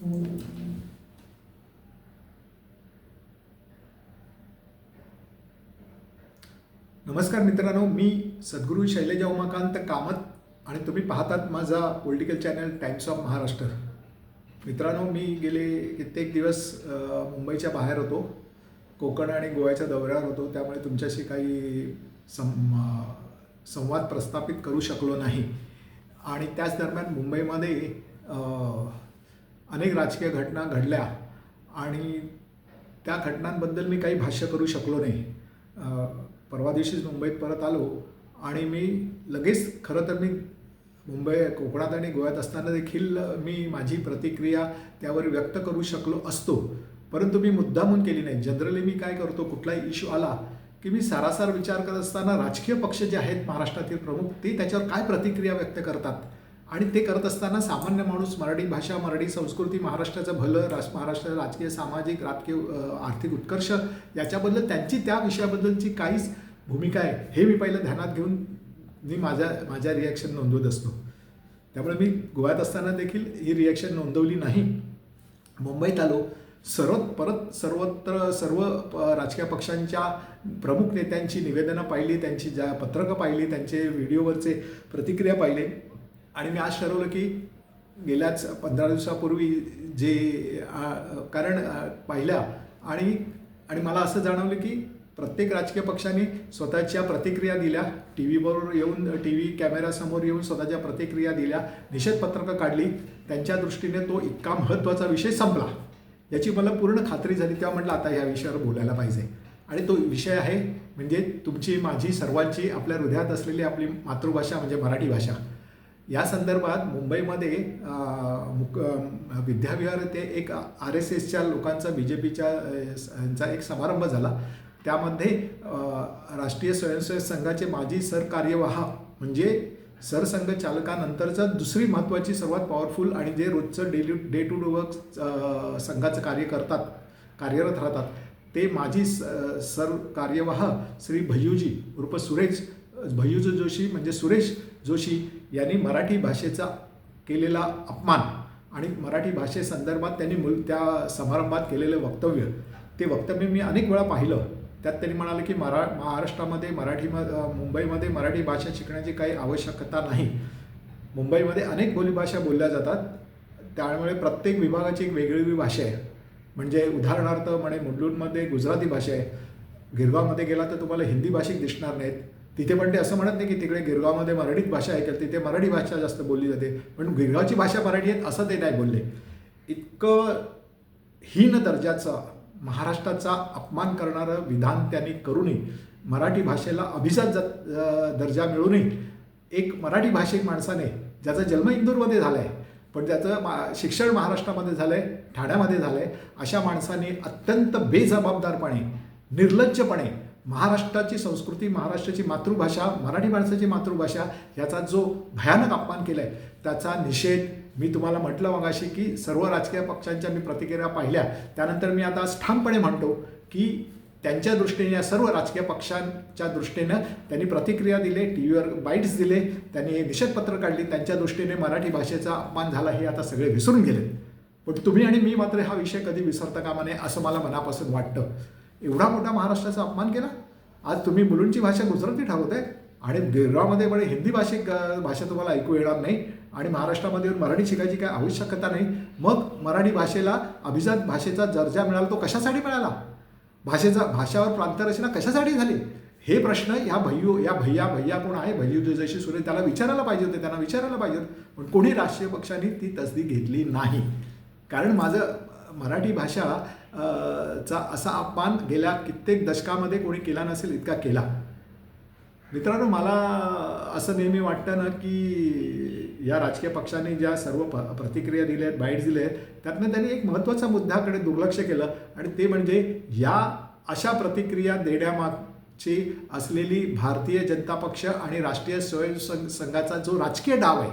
नमस्कार मित्रांनो मी सद्गुरू शैलजा उमाकांत कामत आणि तुम्ही पाहतात माझा political channel Times of Maharashtra मित्रांनो मी गेले कित्येक दिवस मुंबईच्या बाहेर होतो कोकण आणि गोव्याच्या दौऱ्यावर होतो त्यामुळे तुमच्याशी काही सं संवाद प्रस्थापित करू शकलो नाही. आणि त्याच दरम्यान मुंबईमध्ये अनेक राजकीय घटना घडल्या आणि त्या घटनांबद्दल मी काही भाष्य करू शकलो नाही. परवा दिवशीच मुंबईत परत आलो आणि मी लगेच खरं तर मी मुंबई कोकणात आणि गोव्यात असताना देखील मी माझी प्रतिक्रिया त्यावर व्यक्त करू शकलो असतो. परंतु मी मुद्दामून केली नाही. जनरली मी काय करतो कुठलाही इश्यू आला की मी सारासार विचार करत असताना राजकीय पक्ष जे आहेत महाराष्ट्रातील प्रमुख ते त्याच्यावर काय प्रतिक्रिया व्यक्त करतात? आणि ते करत असताना सामान्य माणूस मराठी भाषा मराठी संस्कृती महाराष्ट्राचं भलं राज महाराष्ट्राचं राजकीय सामाजिक राजकीय आर्थिक उत्कर्ष याच्याबद्दल त्यांची त्या विषयाबद्दलची काहीच भूमिका आहे हे मी पहिलं ध्यानात घेऊन मी माझ्या माझ्या रिॲक्शन नोंदवत असतो. त्यामुळे मी गोव्यात असताना देखील ही रिॲक्शन नोंदवली नाही. मुंबईत आलो सर्व परत सर्वत्र सर्व प- राजकीय पक्षांच्या प्रमुख नेत्यांची निवेदनं पाहिली त्यांची ज्या पत्रकं पाहिली त्यांचे व्हिडिओवरचे प्रतिक्रिया पाहिले. आणि मी आज ठरवलं की गेल्याच पंधरा दिवसापूर्वी जे कारण पाहिलं पाहिल्या आणि आणि मला असं जाणवलं की प्रत्येक राजकीय पक्षाने स्वतःच्या प्रतिक्रिया दिल्या. टी व्हीवर येऊन टी व्ही कॅमेऱ्यासमोर येऊन स्वतःच्या प्रतिक्रिया दिल्या निषेध पत्रकं काढली. त्यांच्या दृष्टीने तो इतका महत्त्वाचा विषय संपला. याची मला पूर्ण खात्री झाली तेव्हा म्हटलं आता ह्या विषयावर बोलायला पाहिजे. आणि तो विषय आहे म्हणजे तुमची माझी सर्वांची आपल्या हृदयात असलेली आपली मातृभाषा म्हणजे मराठी भाषा. या संदर्भात मुंबईमध्ये मुक विद्याविहार ते एक आर एस एसच्या लोकांचा बी जे पीच्या यांचा एक समारंभ झाला. त्यामध्ये राष्ट्रीय स्वयंसेवक संघाचे माजी सरकार्यवाह म्हणजे सरसंघ चालकानंतरचं दुसरी महत्त्वाची सर्वात पॉवरफुल आणि जे रोजचं daily day to day work संघाचं कार्य करतात कार्यरत राहतात ते माजी स- सर कार्यवाह श्री भय्यूजी उर्फ सुरेश भय्यूज जोशी म्हणजे सुरेश जोशी यांनी मराठी भाषेचा केलेला अपमान आणि मराठी भाषेसंदर्भात त्यांनी मुल त्या समारंभात केलेलं वक्तव्य ते वक्तव्य मी अनेक वेळा पाहिलं. त्यात त्यांनी म्हणाले की मरा महाराष्ट्रामध्ये मराठी मुंबईमध्ये मराठी भाषा शिकण्याची काही आवश्यकता नाही. मुंबईमध्ये अनेक बोलीभाषा बोलल्या जातात. त्यामुळे प्रत्येक विभागाची एक वेगवेगळी भाषा आहे. म्हणजे उदाहरणार्थ म्हणे मुंडूरमध्ये गुजराती भाषा आहे. गिरगावमध्ये गेला तर तुम्हाला हिंदी भाषिक दिसणार नाहीत. तिथे पण ते असं म्हणत नाही की तिकडे गिरगावमध्ये मराठीत भाषा आहे तिथे मराठी भाषा जास्त बोलली जाते. पण गिरगावची भाषा मराठी आहेत असं ते नाही बोलले. इतकं हीन दर्जाचं महाराष्ट्राचा अपमान करणारं विधान त्यांनी करू नये. मराठी भाषेला अभिजात ज- दर्जा मिळू नये. एक मराठी भाषिक माणसाने ज्याचा जन्म इंदूरमध्ये झाला आहे पण त्याचं मा शिक्षण महाराष्ट्रामध्ये झालं आहे ठाण्यामध्ये झालं आहे अशा माणसाने अत्यंत बेजबाबदारपणे निर्लज्जपणे महाराष्ट्राची संस्कृती महाराष्ट्राची मातृभाषा मराठी माणसाची मातृभाषा याचा जो भयानक अपमान केला आहे त्याचा निषेध मी तुम्हाला म्हटलं मगाशी की सर्व राजकीय पक्षांच्या मी प्रतिक्रिया पाहिल्या. त्यानंतर मी आता ठामपणे म्हणतो की त्यांच्या दृष्टीने या सर्व राजकीय पक्षांच्या दृष्टीनं त्यांनी प्रतिक्रिया दिले टी व्हीवर बाईट्स दिले त्यांनी निषेधपत्र काढली त्यांच्या दृष्टीने मराठी भाषेचा अपमान झाला हे आता सगळे विसरून गेले पण तुम्ही आणि मी मात्र हा विषय कधी विसरता कामा नये असं मला मनापासून वाटतं. एवढा मोठा महाराष्ट्राचा अपमान केला. आज तुम्ही मुलूंची भाषा गुजराती आहे आणि गिरगावमध्ये पण हिंदी भाषिक भाषा तुम्हाला ऐकू येणार नाही आणि महाराष्ट्रामध्ये येऊन मराठी शिकायची काय आवश्यकता नाही. मग मराठी भाषेला अभिजात भाषेचा दर्जा मिळाला तो कशासाठी मिळाला? भाषेचा भाषावर प्रांतरचना कशासाठी झाली? हे प्रश्न ह्या भैयू या भैया भैया कोण आहे? भैयू जशी सुरे. त्याला विचारायला पाहिजे होते त्यांना विचारायला पाहिजे पण कोणी राष्ट्रीय पक्षाने ती तसदी घेतली नाही. कारण माझं मराठी भाषा चा असा अपमान गेल्या कित्येक दशकामध्ये कोणी केला नसेल इतका केला. मित्रांनो मला असं नेहमी वाटतं ना की या राजकीय पक्षांनी ज्या सर्व प प्रतिक्रिया दिल्या आहेत बाईट दिल्या आहेत त्यातनं त्यांनी एक महत्त्वाचा मुद्द्याकडे दुर्लक्ष केलं आणि ते म्हणजे या अशा प्रतिक्रिया देण्यामागची असलेली भारतीय जनता पक्ष आणि राष्ट्रीय स्वयंसंघ संघाचा जो राजकीय डाव आहे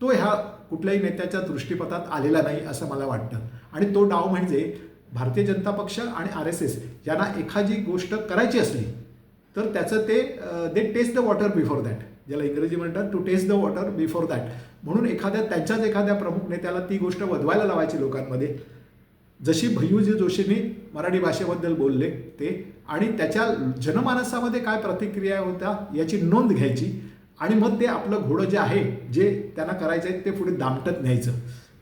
तो ह्या कुठल्याही नेत्याच्या दृष्टीपथात आलेला नाही असं मला वाटतं. आणि तो डाव म्हणजे भारतीय जनता पक्ष आणि आर एस एस. यांना एखादी गोष्ट करायची असली तर त्याचं ते दे test the water before that ज्याला इंग्रजी म्हणतात to test the water before that म्हणून एखाद्या त्यांच्याच एखाद्या प्रमुख नेत्याला ती गोष्ट वधवायला लावायची लोकांमध्ये. जशी भय्यूजी जोशींनी मराठी भाषेबद्दल बोलले ते आणि त्याच्या जनमानसामध्ये काय प्रतिक्रिया होत्या याची नोंद घ्यायची आणि मग ते आपलं घोडं जे आहे जे त्यांना करायचं आहे ते पुढे दामटत न्यायचं.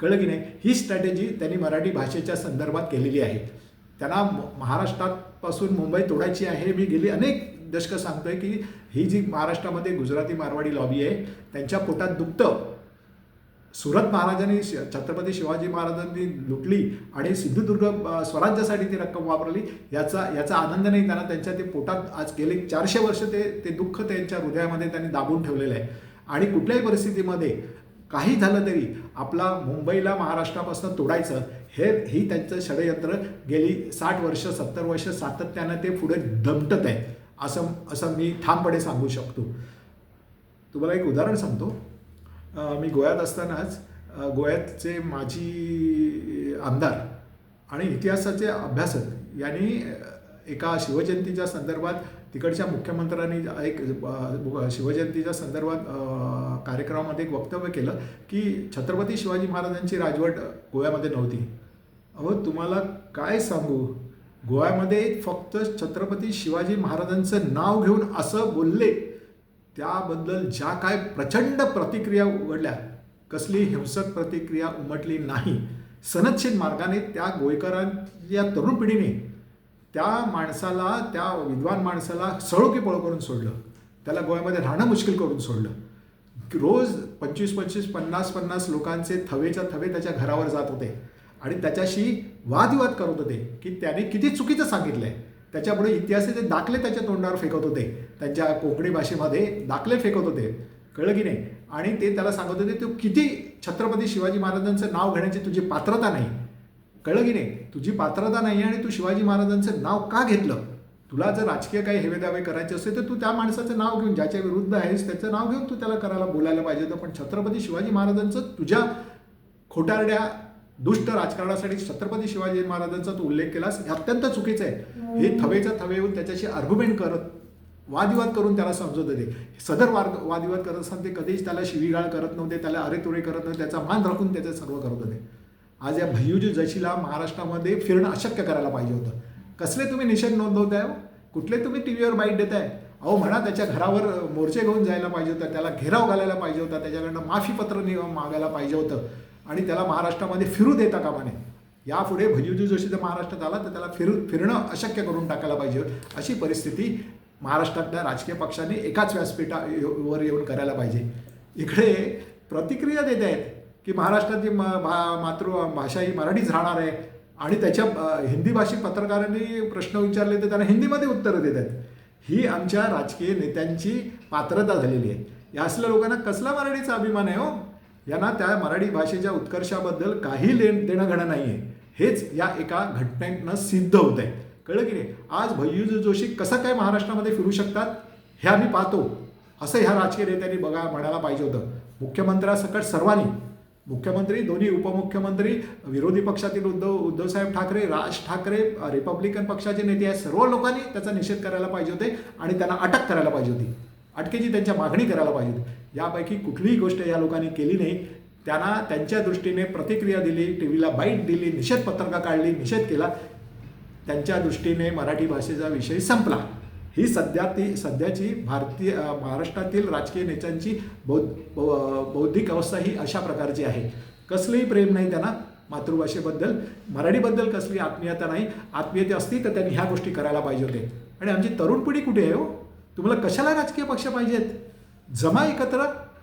कळलं की नाही? ही स्ट्रॅटेजी त्यांनी मराठी भाषेच्या संदर्भात केलेली आहे. त्यांना महाराष्ट्रापासून मुंबई तोडायची आहे. मी गेली अनेक दशकं सांगतोय की ही जी महाराष्ट्रामध्ये गुजराती मारवाडी लॉबी आहे त्यांच्या पोटात दुखतं. सुरत महाराजांनी छत्रपती शिवाजी महाराजांनी लुटली आणि सिंधुदुर्ग स्वराज्यासाठी ती रक्कम वापरली. याचा याचा आनंद नाही त्यांना त्यांच्या ते पोटात आज गेले चारशे वर्ष ते ते दुःख त्यांच्या हृदयामध्ये त्यांनी दाबून ठेवलेलं आहे. आणि कुठल्याही परिस्थितीमध्ये काही झालं तरी आपला मुंबईला महाराष्ट्रापासून तोडायचं हे ही त्यांचं षडयंत्र गेली साठ वर्ष सत्तर वर्ष सातत्यानं ते पुढे दमटत आहे असं असं मी ठामपणे सांगू शकतो. तुम्हाला एक उदाहरण सांगतो. मी गोव्यात असतानाच गोव्यातचे माजी आमदार आणि इतिहासाचे अभ्यासक यांनी एका शिवजयंतीच्या संदर्भात तिकडच्या मुख्यमंत्र्यांनी एक शिवजयंतीच्या संदर्भात कार्यक्रमामध्ये एक वक्तव्य केलं की छत्रपती शिवाजी महाराजांची राजवट गोव्यामध्ये नव्हती. अहो तुम्हाला काय सांगू? गोव्यामध्ये फक्त छत्रपती शिवाजी महाराजांचं नाव घेऊन असं बोलले त्याबद्दल ज्या काय प्रचंड प्रतिक्रिया उघडल्या कसली हिंसक प्रतिक्रिया उमटली नाही. सनदशील मार्गाने त्या गोयकरांच्या तरुण पिढीने त्या माणसाला त्या विद्वान माणसाला सळोकी पळो पळ करून सोडलं. त्याला गोव्यामध्ये राहणं मुश्किल करून सोडलं. रोज पंचवीस पंचवीस पन्नास पन्नास लोकांचे थवेच्या थवे त्याच्या घरावर जात होते. आणि त्याच्याशी वादविवाद करत होते की त्याने किती चुकीचं सांगितलं आहे त्याच्यापुढे इतिहासाचे दाखले त्याच्या तोंडावर फेकत होते. त्यांच्या कोकणी भाषेमध्ये दाखले फेकत होते. कळलं की नाही? आणि ते त्याला सांगत होते तू किती छत्रपती शिवाजी महाराजांचं नाव घेण्याची तुझी पात्रता नाही. कळलं की नाही? तुझी पात्रता नाही आणि तू शिवाजी महाराजांचं नाव का घेतलं? तुला जर राजकीय काही हेवेदावे करायचे असेल तर तू त्या माणसाचं नाव घेऊन ज्याच्या विरुद्ध आहेस त्याचं नाव घेऊन तू त्याला करायला बोलायला पाहिजे होतं. पण छत्रपती शिवाजी महाराजांचं तुझ्या खोटारड्या दुष्ट राजकारणासाठी छत्रपती शिवाजी महाराजांचा तू उल्लेख केलास हे अत्यंत चुकीचं आहे. हे थवेचा थवे येऊन त्याच्याशी आर्ग्युमेंट करत वादविवाद करून त्याला समजत होते. सदर वाद वादविवाद करत असताना ते कधीच त्याला शिवीगाळ करत नव्हते त्याला अरेतुरे करत नव्हते त्याचा मान राखून त्याचे सर्व करत होते. आज या भय्यूजी जशीला महाराष्ट्रामध्ये फिरणं अशक्य करायला पाहिजे होतं. कसले तुम्ही निषेध नोंदवताय हो? कुठले तुम्ही टी व्हीवर बाईट देताय? अहो म्हणा त्याच्या घरावर मोर्चे घेऊन जायला पाहिजे होतं त्याला घेराव घालायला पाहिजे होता त्याच्याकडनं माफीपत्र मागायला पाहिजे होतं आणि त्याला महाराष्ट्रामध्ये फिरू देता कामा नये. यापुढे भय्यूजी जोशी जर महाराष्ट्रात आला तर त्याला फिरू फिरणं अशक्य करून टाकायला पाहिजे अशी परिस्थिती महाराष्ट्रातल्या राजकीय पक्षांनी एकाच व्यासपीठावर येऊन करायला पाहिजे. इकडे प्रतिक्रिया देत आहेत की महाराष्ट्राची म भा मातृ भाषा ही मराठीच राहणार आहे आणि त्याच्या हिंदी भाषिक पत्रकारांनी प्रश्न विचारले तर त्यांना हिंदीमध्ये उत्तरं देत आहेत. ही आमच्या राजकीय नेत्यांची पात्रता झालेली आहे. या असल्या लोकांना कसला मराठीचा अभिमान आहे हो? यांना त्या मराठी भाषेच्या उत्कर्षाबद्दल काही लेण देणं घेणं नाही आहे हेच या एका घटनेनं सिद्ध होत आहे कळलं की नाही? आज भय्यूज जोशी कसं काय महाराष्ट्रामध्ये फिरू शकतात हे आम्ही पाहतो. असं ह्या राजकीय नेत्यांनी बघा म्हणायला पाहिजे होतं. मुख्यमंत्र्यासकट सर्वांनी मुख्यमंत्री दोन्ही उपमुख्यमंत्री विरोधी पक्षातील उद्धव उद्धवसाहेब ठाकरे राज ठाकरे रिपब्लिकन पक्षाचे नेते आहेत. सर्व लोकांनी त्याचा निषेध करायला पाहिजे होते आणि त्यांना अटक करायला पाहिजे होती. अटकेची त्यांच्या मागणी करायला पाहिजे होती. यापैकी कुठलीही गोष्ट या लोकांनी केली नाही. त्यांना त्यांच्या दृष्टीने प्रतिक्रिया दिली टी व्हीला बाईट दिली निषेध पत्रका काढली निषेध केला. त्यांच्या दृष्टीने मराठी भाषेचा विषय संपला. ही सध्या ती सध्याची भारतीय महाराष्ट्रातील राजकीय नेत्यांची बौद्ध बौ- बौद्धिक अवस्था ही अशा प्रकारची आहे. कसलंही प्रेम नाही त्यांना मातृभाषेबद्दल. मराठीबद्दल कसली आत्मीयता नाही. आत्मीयता असती तर त्यांनी ह्या गोष्टी करायला पाहिजे होते. आणि आमची तरुण पिढी कुठे आहे हो? तुम्हाला कशाला राजकीय पक्ष पाहिजेत? जमा एकत्र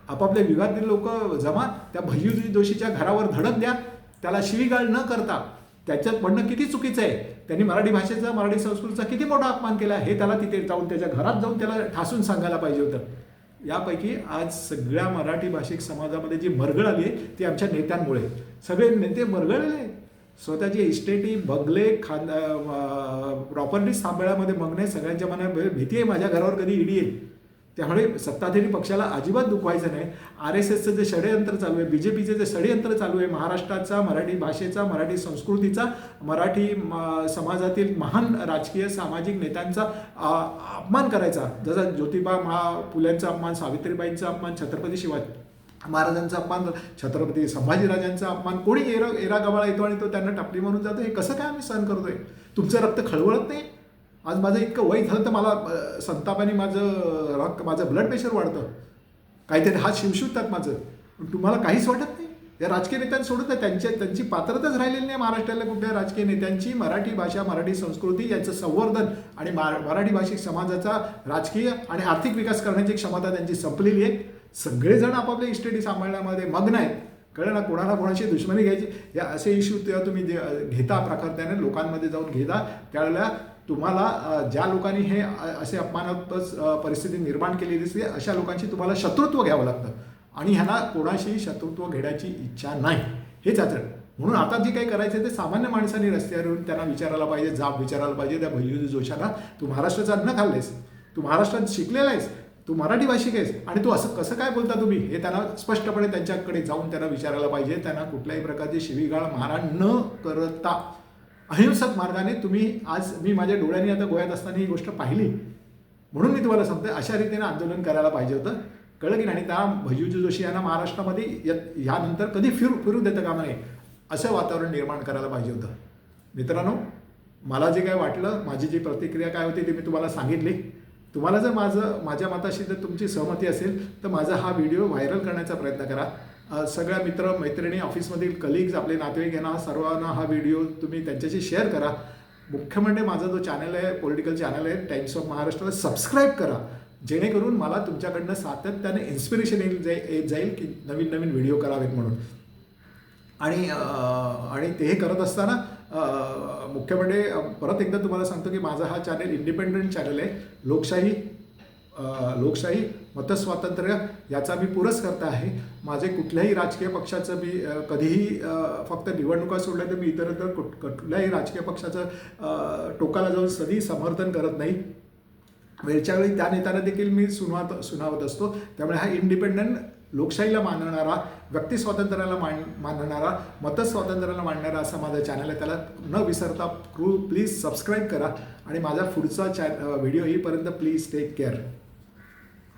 आपापल्या विभागातील लोक जमा त्या भय्यूजी जोशीच्या घरावर धडक द्या. त्याला शिवीगाळ न करता त्याच्यात म्हणणं किती चुकीचं आहे? त्यांनी मराठी भाषेचा मराठी संस्कृतीचा किती मोठा अपमान केला हे त्याला तिथे जाऊन त्याच्या घरात जाऊन त्याला ठासून सांगायला पाहिजे होतं. यापैकी आज सगळ्या मराठी भाषिक समाजामध्ये जी मरगळ आली आहे ती आमच्या नेत्यांमुळे. सगळे नेते मरगळलेले आहेत. स्वतःची इस्टेटी बंगले खांदा प्रॉपर्टी सांभाळ्यामध्ये मग्न सगळ्यांच्या मनात भीती आहे. माझ्या घरावर कधी ईडी येईल? त्यामुळे सत्ताधारी पक्षाला अजिबात दुखवायचं नाही. आर एस एसचं जे षडयंत्र चालू आहे बी जे पीचे जे षडयंत्र चालू आहे महाराष्ट्राचा मराठी भाषेचा मराठी संस्कृतीचा मराठी म- समाजातील महान राजकीय सामाजिक नेत्यांचा अपमान करायचा. जसा ज्योतिबा महा फुल्यांचा अपमान सावित्रीबाईंचा अपमान छत्रपती शिवाजी महाराजांचा अपमान छत्रपती संभाजीराजांचा अपमान कोणी एरा एरा गबाळा येतो आणि तो त्यांना टपली म्हणून जातो हे कसं काय आम्ही सहन करतोय? तुमचं रक्त खळवळत नाही? आज माझं इतकं वय झालं तर मला संतापाने माझं रक्त माझं ब्लड प्रेशर वाढतं. काहीतरी हात शिवशिवतात माझं. पण तुम्हाला काहीच वाटत नाही. या राजकीय नेत्यांसोडून तर त्यांच्या त्यांची पात्रताच राहिलेली नाही महाराष्ट्राला कुठल्या राजकीय नेत्यांची. मराठी भाषा मराठी संस्कृती याचं संवर्धन आणि मा मराठी भाषिक समाजाचा राजकीय आणि आर्थिक विकास करण्याची क्षमता त्यांची संपलेली आहे. सगळेजण आपापल्या इस्टेटी सांभाळण्यामध्ये मग्न आहेत. कळलं ना? कोणाला कोणाची दुश्मनी घ्यायची? या असे इश्यू तेव्हा तुम्ही जे, घेता प्राखर्त्याने लोकांमध्ये जाऊन घेता. त्यावेळेला तुम्हाला ज्या लोकांनी हे असे अपमानात्मक परिस्थिती निर्माण केली दिसते अशा लोकांची तुम्हाला शत्रुत्व घ्यावं लागतं. आणि ह्यांना कोणाशी शत्रुत्व घेण्याची इच्छा नाही. हेच अचळ म्हणून आता जे काही करायचं ते सामान्य माणसांनी रस्त्यावर येऊन त्यांना विचारायला पाहिजे जाब विचारायला पाहिजे. त्या भैयुजी जोशाला तू महाराष्ट्राचा अन्न खाल्लेस तू महाराष्ट्रात शिकलेला आहेस. तू मराठी भाषिक आहेस. आणि तू असं कसं काय बोलता तुम्ही? हे त्यांना स्पष्टपणे त्यांच्याकडे जाऊन त्यांना विचारायला पाहिजे. त्यांना कुठल्याही प्रकारची शिवीगाळ मारहाण न करता. अहिंसक मार्गाने तुम्ही आज मी माझ्या डोळ्यांनी आता गोव्यात असताना ही गोष्ट पाहिली. म्हणून मी तुम्हाला सांगतोय अशा रीतीने आंदोलन करायला पाहिजे होतं. कळलं की नाही? त्या भैजूजी जोशी यांना महाराष्ट्रामध्ये यानंतर कधी फिरू फिरू देतं कामा नये असं वातावरण निर्माण करायला पाहिजे होतं. मित्रांनो मला जे काय वाटलं माझी जी प्रतिक्रिया काय होती ती मी तुम्हाला सांगितली. तुम्हाला जर माझं माझ्या मताशी जर तुमची सहमती असेल तर माझा हा व्हिडिओ व्हायरल करण्याचा प्रयत्न करा. सगळ्या मित्र मैत्रिणी ऑफिसमधील कलिग्ज आपले नातेवाईक यांना सर्वांना हा व्हिडिओ तुम्ही त्यांच्याशी शेअर करा. मुख्य म्हणजे माझा जो चॅनल आहे पॉलिटिकल चॅनल आहे टाइम्स ऑफ महाराष्ट्राला सबस्क्राईब करा. जेणेकरून मला तुमच्याकडनं सातत्याने इन्स्पिरेशन येईल जाई येत जाईल की नवीन नवीन व्हिडिओ करावेत म्हणून. आणि आणि ते हे करत असताना मुख्य म्हणजे परत एकदा तुम्हाला सांगतो की माझा हा चॅनल इंडिपेंडंट चॅनल आहे. लोकशाही लोकशाही मतस्वातंत्र्य याचा मी पुरस्कर्ता आहे. माझे कुठल्याही राजकीय पक्षाचं मी कधीही फक्त निवडणुका सोडल्या तर मी इतर इतर कुठ- कुठल्याही राजकीय पक्षाचं टोकाला जाऊन कधी समर्थन करत नाही. वेळच्या वेळी त्या नेत्यांना देखील मी सुनावत सुनावत असतो. त्यामुळे हा इंडिपेंडंट लोकशाहीला मानणारा व्यक्ती स्वातंत्र्याला मान मानणारा मतस्वातंत्र्याला मानणारा असा माझा चॅनल आहे. त्याला न विसरता क्रू प्लीज सबस्क्राईब करा. आणि माझा पुढचा चॅ व्हिडिओ येईपर्यंत प्लीज टेक केअर